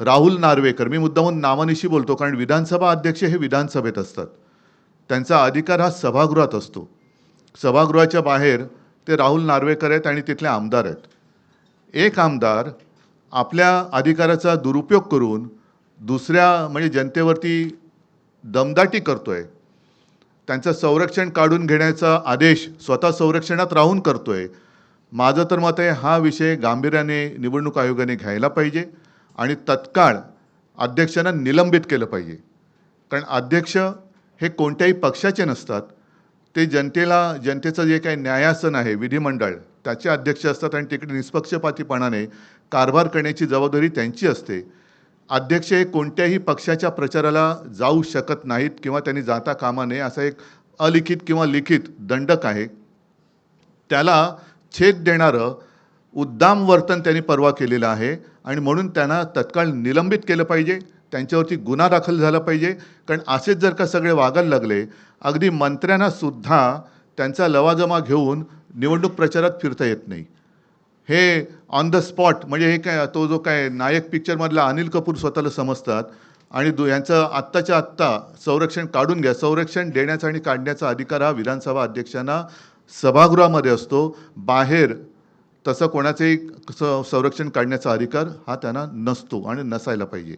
राहुल नार्वेकर मी मुद्दामून नावानिशी बोलतो कारण विधानसभा अध्यक्ष हे विधानसभेत असतात. त्यांचा अधिकार हा सभागृहात असतो. सभागृहाच्या बाहेर ते राहुल नार्वेकर आहेत आणि तिथले आमदार आहेत. एक आमदार आपल्या अधिकाराचा दुरुपयोग करून दुसऱ्या म्हणजे जनतेवरती दमदाटी करतो आहे त्यांचं संरक्षण काढून घेण्याचा आदेश स्वतः संरक्षणात राहून करतो आहे माझं तर मत आहे हा विषय गांभीर्याने निवडणूक आयोगाने घ्यायला पाहिजे. आणि तत्काळ अध्यक्षांना निलंबित केलं पाहिजे. कारण अध्यक्ष हे कोणत्याही पक्षाचे नसतात. ते जनतेला जनतेचं जे काही न्यायासन आहे विधिमंडळ त्याचे अध्यक्ष असतात आणि तिकडे निष्पक्षपातीपणाने कारभार करण्याची जबाबदारी त्यांची असते. अध्यक्ष हे कोणत्याही पक्षाच्या प्रचाराला जाऊ शकत नाहीत किंवा त्यांनी जाता कामा नये असा एक अलिखित किंवा लिखित दंडक आहे. त्याला छेद देणारं उद्दाम वर्तन त्यांनी परवा केलेलं आहे. आणि म्हणून त्यांना तत्काळ निलंबित केलं पाहिजे त्यांच्यावरती गुन्हा दाखल झाला पाहिजे. कारण असेच जर का सगळे वागायला लागले अगदी मंत्र्यांनासुद्धा त्यांचा लवाजमा घेऊन निवडणूक प्रचारात फिरता येत नाही. हे ऑन द स्पॉट म्हणजे हे काय तो जो काय नायक पिक्चरमधला अनिल कपूर स्वतःला समजतात आणि दु यांचं आत्ताच्या आत्ता संरक्षण काढून घ्या. संरक्षण देण्याचा आणि काढण्याचा अधिकार हा विधानसभा अध्यक्षांना सभागृहामध्ये असतो. बाहेर तसं कोणाचंही स संरक्षण काढण्याचा अधिकार हा त्यांना नसतो आणि नसायला पाहिजे.